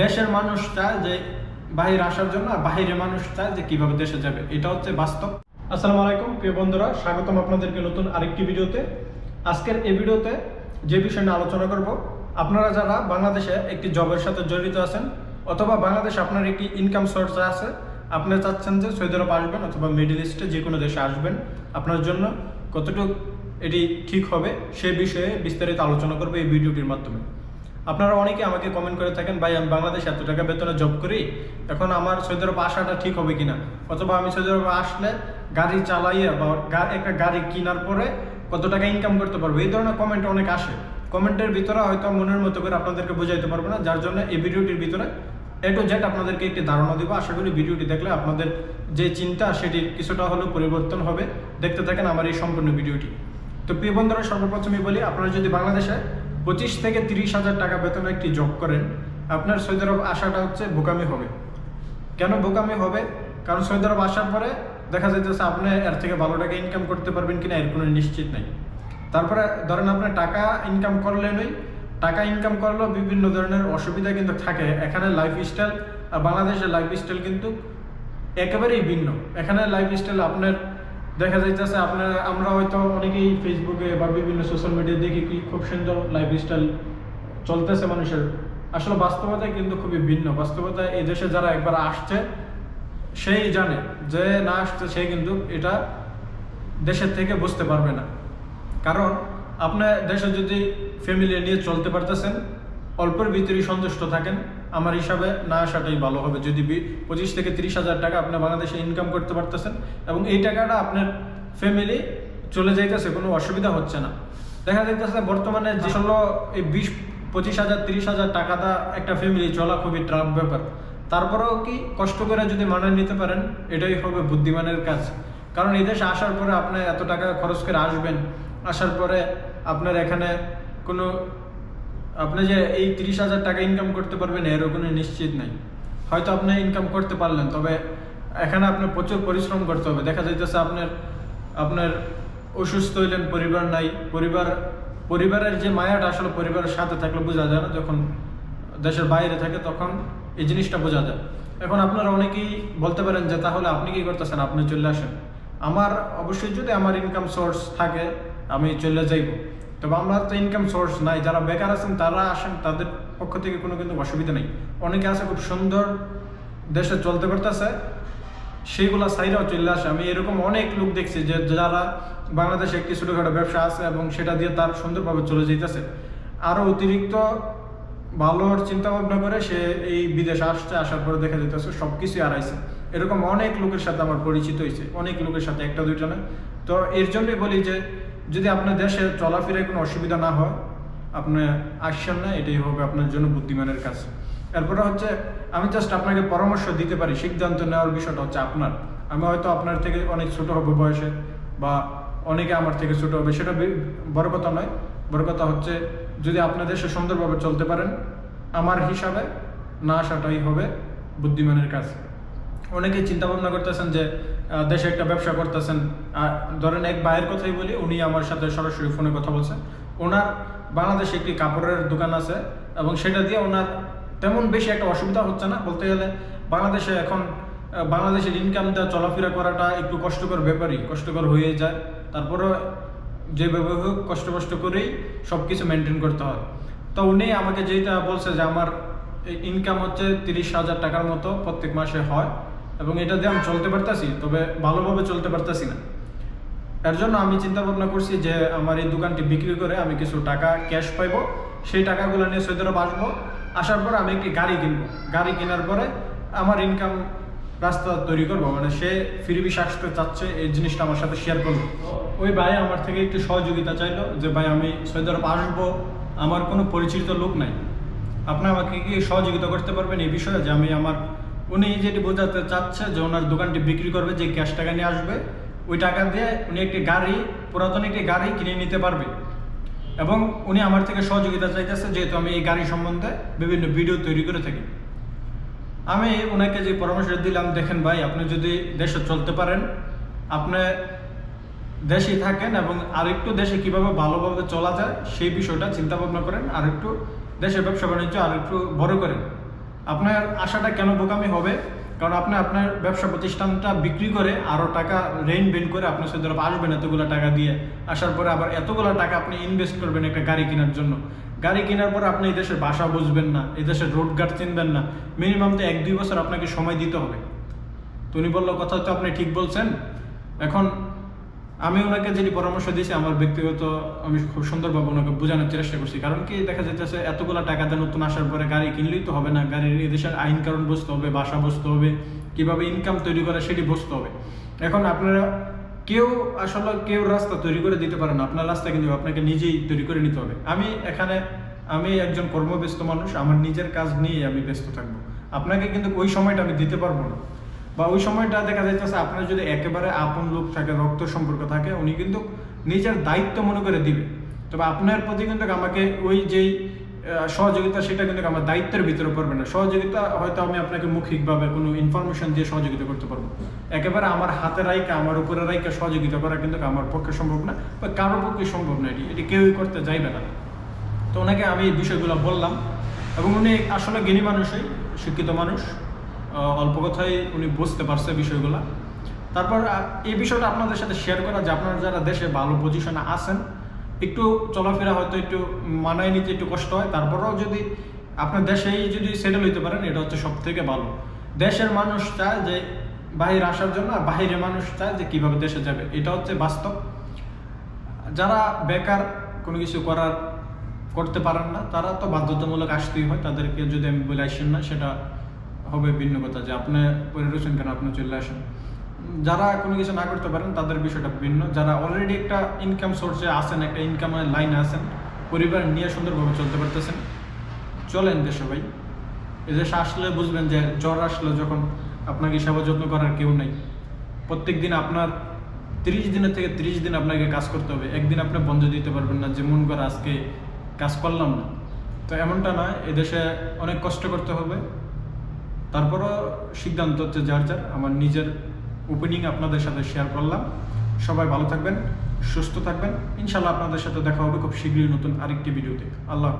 দেশের মানুষ চায় যে বাহির আসার জন্য আর বাহিরের মানুষ চায় যে কীভাবে দেশে যাবে। এটা হচ্ছে বাস্তব। আসসালামু আলাইকুম, প্রিয় বন্ধুরা, স্বাগতম আপনাদেরকে নতুন আরেকটি ভিডিওতে। আজকের এই ভিডিওতে যে বিষয় নিয়ে আলোচনা করব, আপনারা যারা বাংলাদেশে একটি জবের সাথে জড়িত আছেন অথবা বাংলাদেশে আপনার একটি ইনকাম সোর্স আছে, আপনি চাচ্ছেন যে সৌদি আরব আসবেন অথবা মিডল ইস্টে যে কোনো দেশে আসবেন, আপনার জন্য কতটুকু এটি ঠিক হবে সে বিষয়ে বিস্তারিত আলোচনা করব এই ভিডিওটির মাধ্যমে। আপনারা অনেকে আমাকে কমেন্ট করে থাকেন, ভাই, আমি বাংলাদেশে এত টাকা বেতনে জব করি, এখন আমার সৌদি আরব আসাটা ঠিক হবে কিনা? অথবা আমি সৌদি আরবে আসলে গাড়ি চালাইয়া বা একটা গাড়ি কেনার পরে কত টাকা ইনকাম করতে পারব? এই ধরনের কমেন্ট অনেক আসে। কমেন্টের ভিতরে হয়তো মনের মতো করে আপনাদেরকে বোঝাইতে পারব না, যার জন্য এই ভিডিওটির ভিতরে এ টু জেড আপনাদেরকে একটি ধারণা দিব। আশা করি ভিডিওটি দেখলে আপনাদের যে চিন্তা সেটির কিছুটা হলেও পরিবর্তন হবে। দেখতে থাকেন আমার এই সম্পূর্ণ ভিডিওটি। তো প্রিয় বন্ধুরা সর্বপ্রথমে বলি, আপনারা যদি বাংলাদেশে পঁচিশ থেকে তিরিশ হাজার টাকা বেতনে একটি জব করেন। আপনার সৌদি আরব আসাটা হচ্ছে বোকামি হবে। কেন বোকামি হবে? কারণ সৌদি আরব আসার পরে দেখা যাইতেছে আপনি এর থেকে ভালো টাকা ইনকাম করতে পারবেন কিনা এর কোনো নিশ্চিত নাই। তারপরে ধরেন আপনি টাকা ইনকাম করলেনই, টাকা ইনকাম করলেও বিভিন্ন ধরনের অসুবিধা কিন্তু থাকে। এখানে লাইফ স্টাইল আর বাংলাদেশের লাইফ স্টাইল কিন্তু একেবারেই ভিন্ন। এখানে লাইফ স্টাইল আপনার দেখা যাইতেছে আপনার, আমরা হয়তো অনেকেই ফেসবুকে বা বিভিন্ন সোশ্যাল মিডিয়ায় দেখি কি খুব সুন্দর লাইফ স্টাইল চলতেছে মানুষের। আসলে বাস্তবতায় কিন্তু খুবই ভিন্ন। বাস্তবতায় এই দেশে যারা একবার আসছে, সেই জানে। যে না আসছে, সে কিন্তু এটা দেশের থেকে বুঝতে পারবে না। কারণ আপনার দেশে যদি ফ্যামিলি নিয়ে চলতে পারতেছেন, অল্পের ভিতরেই সন্তুষ্ট থাকেন। আমার হিসাবে না আসাটাই ভালো হবে। যদি পঁচিশ থেকে তিরিশ হাজার টাকা আপনি বাংলাদেশে ইনকাম করতে পারতেছেন এবং এই টাকাটা আপনার ফ্যামিলি চলে যাইতেছে, কোনো অসুবিধা হচ্ছে না। দেখা যাইতেছে বর্তমানে যে হলো এই বিশ, পঁচিশ হাজার, তিরিশ হাজার টাকাটা একটা ফ্যামিলি চলা খুবই ট্রাফ ব্যাপার। তারপরেও কি কষ্ট করে যদি মানায় নিতে পারেন, এটাই হবে বুদ্ধিমানের কাজ। কারণ এই দেশে আসার পরে আপনি এত টাকা খরচ করে আসবেন, আসার পরে আপনার এখানে কোনো আপনি যে এই তিরিশ হাজার টাকা ইনকাম করতে পারবেন এরও কোনো নিশ্চিত নাই। হয়তো আপনি ইনকাম করতে পারলেন, তবে এখানে আপনার প্রচুর পরিশ্রম করতে হবে। দেখা যাইতেছে আপনার আপনার অসুস্থ হইলেন, পরিবার নাই। পরিবার, পরিবারের যে মায়াটা আসলে পরিবারের সাথে থাকলে বোঝা যায় না। যখন দেশের বাইরে থাকে, তখন এই জিনিসটা বোঝা যায়। এখন আপনারা অনেকেই বলতে পারেন যে, তাহলে আপনি কি করতেছেন? আপনি চলে আসেন। আমার, অবশ্যই যদি আমার ইনকাম সোর্স থাকে, আমি চলে যাইব। তবে আমরা তো ইনকাম সোর্স নাই, যারা বেকার আছেন, তারা আসেন, তাদের পক্ষ থেকে কোনো কিন্তু অসুবিধা নেই। অনেকে আছে খুব সুন্দর দেশে চলতে পারতেছে সেইগুলা সাইরাও চলে আসে। আমি এরকম অনেক লোক দেখছি যে, যারা বাংলাদেশে একটি ছোটোখাটো ব্যবসা আছে এবং সেটা দিয়ে তার সুন্দরভাবে চলে যেতেছে আরও অতিরিক্ত ভালোর চিন্তা ভাবনা করে সে এই বিদেশে আসছে, আসার পরে দেখা যেতেছে সব কিছুই আড়াইছে এরকম অনেক লোকের সাথে আমার পরিচিত হয়েছে অনেক লোকের সাথে, একটা দুইটা না তো এর জন্যই বলি যে যদি আপনার দেশে চলাফেরায় কোনো অসুবিধা না হয়, আপনি আসছেন না, এটাই হবে আপনার জন্য বুদ্ধিমানের কাজ। এরপরে হচ্ছে, আমি জাস্ট আপনাকে পরামর্শ দিতে পারি, সিদ্ধান্ত নেওয়ার বিষয়টা হচ্ছে আপনার। আমি হয়তো আপনার থেকে অনেক ছোট হব বয়সে, বা অনেকে আমার থেকে ছোট হবে, সেটা বড় কথা নয়। বড় কথা হচ্ছে, যদি আপনার দেশে সুন্দরভাবে চলতে পারেন, আমার হিসাবে না আসাটাই হবে বুদ্ধিমানের কাজ। অনেকেই চিন্তা ভাবনা করতেছেন যে দেশে একটা ব্যবসা করতেছেন। ধরেন এক ভাইয়ের কথাই বলি, উনি আমার সাথে সরাসরি ফোনে কথা বলছেন। ওনার বাংলাদেশে একটি কাপড়ের দোকান আছে এবং সেটা দিয়ে ওনার তেমন বেশি একটা অসুবিধা হচ্ছে না। বলতে গেলে বাংলাদেশে এখন বাংলাদেশের ইনকাম দেওয়া, চলাফেরা করাটা একটু কষ্টকর ব্যাপারই, কষ্টকর হয়ে যায়। তারপরে যেভাবে হোক কষ্ট কষ্ট করেই সব কিছু মেনটেন করতে হয়। তো উনি আমাকে যেটা বলছে যে আমার ইনকাম হচ্ছে তিরিশ হাজার টাকার মতো প্রত্যেক মাসে হয়। এবং এটা দিয়ে আমি চলতে পারতাছি, তবে ভালোভাবে চলতে পারতাছি না। এর জন্য আমি চিন্তা ভাবনা করছি যে আমার এই দোকানটি বিক্রি করে আমি কিছু টাকা ক্যাশ পাইবো। সেই টাকাগুলো নিয়ে সৌদি আরব আসব। আসার পর আমি একটি গাড়ি কিনবো। গাড়ি কেনার পরে আমার ইনকাম রাস্তা তৈরি করব। মানে সে ফিরবি আসতে চাচ্ছে, এই জিনিসটা আমার সাথে শেয়ার করব। ওই ভাই আমার থেকে একটু সহযোগিতা চাইলো যে, ভাই, আমি সৌদি আসব। আমার কোনো পরিচিত লোক নাই। আপনি আমাকে কি সহযোগিতা করতে পারবেন এই বিষয়ে? যে আমি আমার উনি যেটি বোঝাতে চাচ্ছে যে ওনার দোকানটি বিক্রি করবে, যে ক্যাশ টাকা নিয়ে আসবে, ওই টাকা দিয়ে উনি একটি গাড়ি, পুরাতন একটি গাড়ি কিনে নিতে পারবে। এবং উনি আমার থেকে সহযোগিতা চাইতেছে, যেহেতু আমি এই গাড়ি সম্বন্ধে বিভিন্ন ভিডিও তৈরি করে থাকি। আমি ওনাকে যে পরামর্শ দিলাম, দেখেন ভাই, আপনি যদি দেশে চলতে পারেন, আপনি দেশেই থাকেন এবং আরেকটু দেশে কীভাবে ভালোভাবে চলা যায়, সেই বিষয়টা চিন্তা ভাবনা করেন আর একটু দেশের ব্যবসা বাণিজ্য আর একটু বড় করেন। আপনার আশাটা কেন বোকামি হবে? কারণ আপনি আপনার ব্যবসা প্রতিষ্ঠানটা বিক্রি করে আরও টাকা রেইন বেন করে আপনি সৌদি আরব আসবেন এতগুলো টাকা দিয়ে। আসার পরে আবার এতগুলো টাকা আপনি ইনভেস্ট করবেন একটা গাড়ি কেনার জন্য। গাড়ি কেনার পর আপনি এই দেশের ভাষা বুঝবেন না, এই দেশের রোড ঘাট চিনবেন না। মিনিমাম তো এক দুই বছর আপনাকে সময় দিতে হবে। তো উনি বলল কথা তো আপনি ঠিক বলছেন। এখন আমি ওনাকে যেটি পরামর্শ দিয়েছি, আমার ব্যক্তিগত আমি খুব সুন্দরভাবে ওনাকে বোঝানোর চেষ্টা করছি। কারণ কি দেখা যাচ্ছে এতগুলো টাকা দিয়ে নতুন আসার পরে গাড়ি কিনলেই তো হবে না, গাড়ির এই দেশের আইন কারণ বুঝতে হবে, বাসা বুঝতে হবে, কীভাবে ইনকাম তৈরি করে সেটি বুঝতে হবে। এখন আপনারা কেউ আসলে কেউ রাস্তা তৈরি করে দিতে পারে না, আপনার রাস্তা কিন্তু আপনাকে নিজেই তৈরি করে নিতে হবে। আমি এখানে, আমি একজন কর্মব্যস্ত মানুষ, আমার নিজের কাজ নিয়ে আমি ব্যস্ত থাকব। আপনাকে কিন্তু ওই সময়টা আমি দিতে পারব না। বা ওই সময়টা দেখা যাইতেছে আপনার যদি একেবারে আপন লোক থাকে, রক্ত সম্পর্ক থাকে, উনি কিন্তু নিজের দায়িত্ব মনে করে দিবে। তবে আপনার প্রতি কিন্তু আমাকে ওই যেই সহযোগিতা, সেটা কিন্তু আমার দায়িত্বের ভিতরে পড়বে না। সহযোগিতা হয়তো আমি আপনাকে মৌখিকভাবে কোনো ইনফরমেশন দিয়ে সহযোগিতা করতে পারব। একেবারে আমার হাতে রাইকা আমার উপরে রাইকা সহযোগিতা করা কিন্তু আমার পক্ষে সম্ভব না বা কারও পক্ষে সম্ভব না এটি। এটি কেউই করতে চাইবে না। তো ওনাকে আমি এই বিষয়গুলো বললাম এবং উনি আসলে জ্ঞানী মানুষই, শিক্ষিত মানুষ। অল্প কথাই উনি বুঝতে পারছে বিষয়গুলো। তারপর এই বিষয়টা আপনাদের সাথে শেয়ার করা, যে আপনারা যারা দেশে ভালো পজিশনে আছেন, একটু চলাফেরা হয়তো একটু মানায় নিতে একটু কষ্ট হয়। তারপরেও যদি আপনার দেশেই যদি সেটেল হইতে পারেন, এটা হচ্ছে সব থেকে ভালো। দেশের মানুষ চায় যে বাহির আসার জন্য, আর বাহিরের মানুষ চায় যে কীভাবে দেশে যাবে। এটা হচ্ছে বাস্তব। যারা বেকার, কোনো কিছু করার, করতে পারেন না, তারা তো বাধ্যতামূলক আসতেই হয়। তাদেরকে যদি আমি বলে আসেন না, সেটা হবে ভিন্ন কথা যে আপনি পরে রয়েছেন কেন, আপনি চলে আসেন। যারা কোনো কিছু না করতে পারেন, তাদের বিষয়টা ভিন্ন। যারা অলরেডি একটা ইনকাম সোর্সে আছেন, একটা ইনকামের লাইনে আছেন, পরিবার নিয়ে সুন্দরভাবে চলতে পারতেছেন, চলেন দেশে ভাই। এদেশে আসলে বুঝবেন যে জ্বর আসলে যখন আপনাকে সেবা যত্ন করার কেউ নেই। প্রত্যেক দিন আপনার তিরিশ দিনের থেকে তিরিশ দিন আপনাকে কাজ করতে হবে। একদিন আপনি বন্ধ দিতে পারবেন না যে, মন করে আজকে কাজ করলাম না। তো এমনটা নয় এদেশে অনেক কষ্ট করতে হবে। তারপরও সিদ্ধান্ত হচ্ছে যার যার আমার নিজের ওপেনিং আপনাদের সাথে শেয়ার করলাম। সবাই ভালো থাকবেন, সুস্থ থাকবেন। ইনশাল্লাহ আপনাদের সাথে দেখা হবে খুব শীঘ্রই নতুন আরেকটি ভিডিওতে আল্লাহ